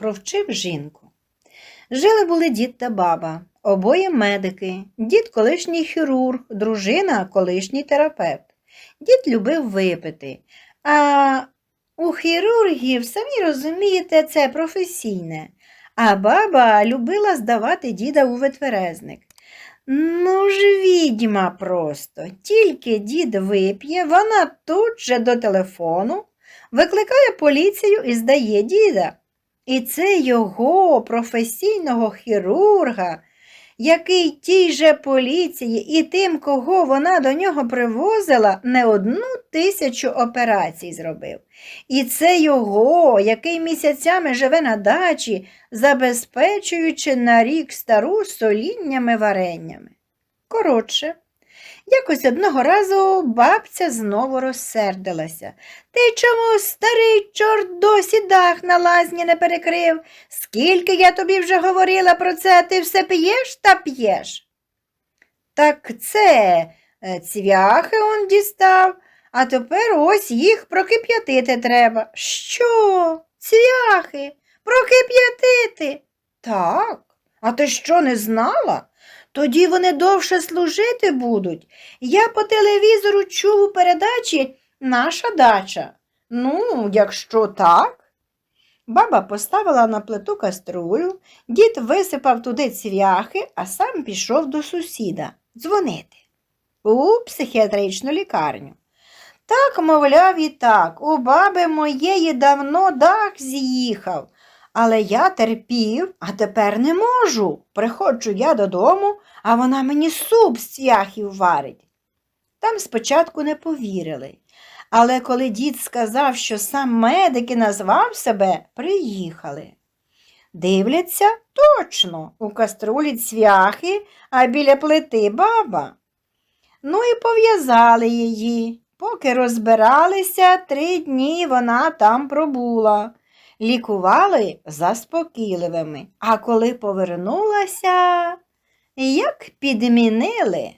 провчив жінку. Жили були дід та баба, обоє медики, дід колишній хірург, дружина колишній терапевт. Дід любив випити, а у хірургів, самі розумієте, це професійне. А баба любила здавати діда у ветверезник. Ну ж відьма просто. Тільки дід вип'є, вона тут же до телефону викликає поліцію і здає діда. І це його професійного хірурга, який тій же поліції і тим, кого вона до нього привозила, не одну тисячу операцій зробив. І це його, який місяцями живе на дачі, забезпечуючи на рік стару соліннями вареннями. Коротше, якось одного разу бабця знову розсердилася. Ти чому, старий чорт, досі дах на лазні не перекрив? Скільки я тобі вже говорила про це, ти все п'єш та п'єш? Так це е, цвяхи он дістав, а тепер ось їх прокип'ятити треба. Що? Цвяхи? Прокип'ятити? Так. А ти що не знала? Тоді вони довше служити будуть. Я по телевізору чув у передачі наша дача. Ну, якщо так. Баба поставила на плиту каструлю, дід висипав туди цвяхи, а сам пішов до сусіда дзвонити у психіатричну лікарню. Так, мовляв, і так, у баби моєї давно дах з'їхав. Але я терпів, а тепер не можу. Приходжу я додому, а вона мені суп з цвяхів варить. Там спочатку не повірили. Але коли дід сказав, що сам медик і назвав себе, приїхали. Дивляться, точно, у каструлі цвяхи, а біля плити баба. Ну і пов'язали її. Поки розбиралися, три дні вона там пробула. Лікували заспокійливими, а коли повернулася, як підмінили.